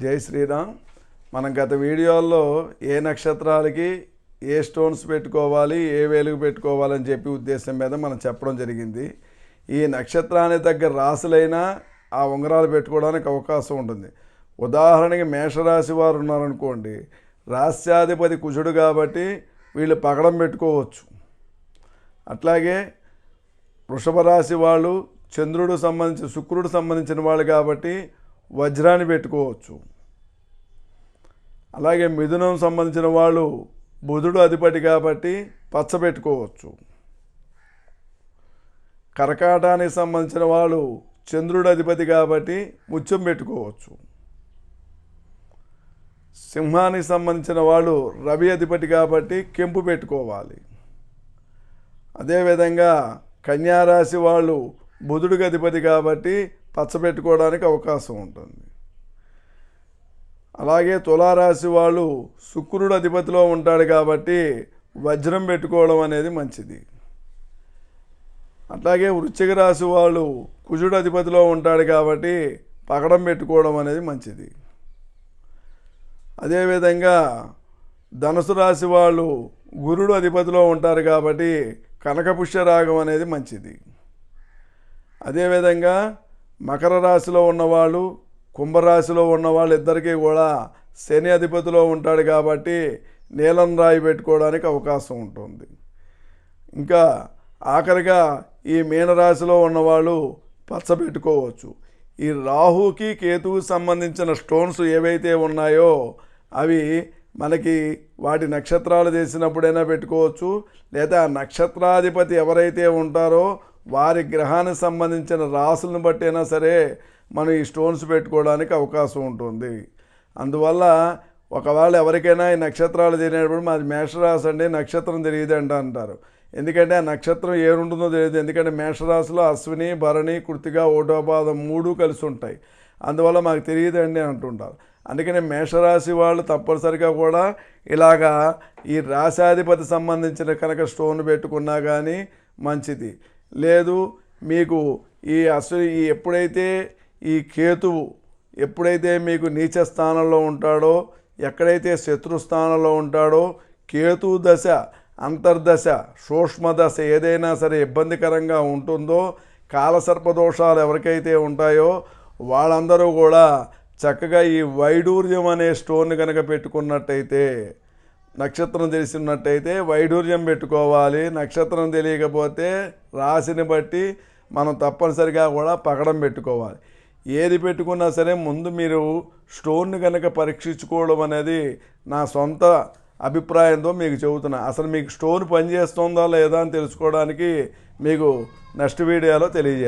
జై శ్రీరామ్. మనం గత వీడియోల్లో ఏ నక్షత్రాలకి ఏ స్టోన్స్ పెట్టుకోవాలి ఏ వేలుగు పెట్టుకోవాలని చెప్పి ఉద్దేశం మీద మనం చెప్పడం జరిగింది. ఈ నక్షత్రానికి తగ్గ రాశులైనా ఆ ఉంగరాలు పెట్టుకోవడానికి అవకాశం ఉంటుంది. ఉదాహరణకి మేషరాశి వారు ఉన్నారనుకోండి రాస్యాధిపతి కుజుడు కాబట్టి వీళ్ళు పగడం పెట్టుకోవచ్చు. అట్లాగే వృషభ రాశి వాళ్ళు చంద్రుడు సంబంధించి శుక్రుడు సంబంధించిన వాళ్ళు కాబట్టి వజ్రాన్ని పెట్టుకోవచ్చు. అలాగే మిథునం సంబంధించిన వాళ్ళు బుధుడు అధిపతి కాబట్టి పచ్చ పెట్టుకోవచ్చు. కర్కాటానికి సంబంధించిన వాళ్ళు చంద్రుడు అధిపతి కాబట్టి ముత్యం పెట్టుకోవచ్చు. సింహానికి సంబంధించిన వాళ్ళు రవి అధిపతి కాబట్టి కెంపు పెట్టుకోవాలి. అదేవిధంగా కన్యారాశి వాళ్ళు బుధుడికి అధిపతి కాబట్టి పచ్చ పెట్టుకోవడానికి అవకాశం ఉంటుంది. అలాగే తులారాశి వాళ్ళు శుక్రుడు అధిపతిలో ఉంటాడు కాబట్టి వజ్రం పెట్టుకోవడం అనేది మంచిది. అట్లాగే వృశ్చిక రాశి వాళ్ళు కుజుడు అధిపతిలో ఉంటాడు కాబట్టి పగడం పెట్టుకోవడం అనేది మంచిది. అదేవిధంగా ధనుసు రాశి వాళ్ళు గురుడు అధిపతిలో ఉంటారు కాబట్టి కనకపుష్య రాగం అనేది మంచిది. అదేవిధంగా మకర రాశిలో ఉన్నవాళ్ళు కుంభరాశిలో ఉన్న వాళ్ళిద్దరికీ కూడా శని అధిపతిలో ఉంటాడు కాబట్టి నీలం రాయి పెట్టుకోవడానికి అవకాశం ఉంటుంది. ఇంకా ఆఖరిగా ఈ మీనరాశిలో ఉన్నవాళ్ళు పచ్చ పెట్టుకోవచ్చు. ఈ రాహుకి కేతువుకి సంబంధించిన స్టోన్స్ ఏవైతే ఉన్నాయో అవి మనకి వాటి నక్షత్రాలు చేసినప్పుడైనా పెట్టుకోవచ్చు. లేదా ఆ నక్షత్రాధిపతి ఎవరైతే ఉంటారో వారి గ్రహానికి సంబంధించిన రాసులను బట్టి అయినా సరే మనం ఈ స్టోన్స్ పెట్టుకోవడానికి అవకాశం ఉంటుంది. అందువల్ల ఒకవేళ ఎవరికైనా ఈ నక్షత్రాలు తెలియనప్పుడు మాది మేషరాశి అండి నక్షత్రం తెలియదండి అంటారు. ఎందుకంటే ఆ నక్షత్రం ఏముంటుందో తెలియదు. ఎందుకంటే మేషరాశిలో అశ్విని భరణి కృతిగా ఓటోపాదం మూడు కలిసి ఉంటాయి. అందువల్ల మాకు తెలియదండి అంటుంటారు. అందుకని మేషరాశి వాళ్ళు తప్పనిసరిగా కూడా ఇలాగా ఈ రాశాధిపతి సంబంధించిన కనుక స్టోన్ పెట్టుకున్నా కానీ మంచిది. లేదు మీకు ఈ అశ్విని ఈ ఎప్పుడైతే ఈ కేతువు ఎప్పుడైతే మీకు నీచ స్థానంలో ఉంటాడో ఎక్కడైతే శత్రు స్థానంలో ఉంటాడో కేతు దశ అంతర్దశ సూక్ష్మ దశ ఏదైనా సరే ఇబ్బందికరంగా ఉంటుందో కాలసర్పదోషాలు ఎవరికైతే ఉంటాయో వాళ్ళందరూ కూడా చక్కగా ఈ వైడూర్యం అనే స్టోన్ కనుక పెట్టుకున్నట్టయితే నక్షత్రం తెలిసినట్టయితే వైడూర్యం పెట్టుకోవాలి. నక్షత్రం తెలియకపోతే రాశిని బట్టి మనం తప్పనిసరిగా కూడా పగడం పెట్టుకోవాలి. ఏది పెట్టుకున్నా సరే ముందు మీరు స్టోన్ని కనుక పరీక్షించుకోవడం అనేది నా సొంత అభిప్రాయంతో మీకు చెబుతున్నా. అసలు మీకు స్టోన్ పనిచేస్తుందా లేదా అని తెలుసుకోవడానికి మీకు నెక్స్ట్ వీడియోలో తెలియజేస్తాను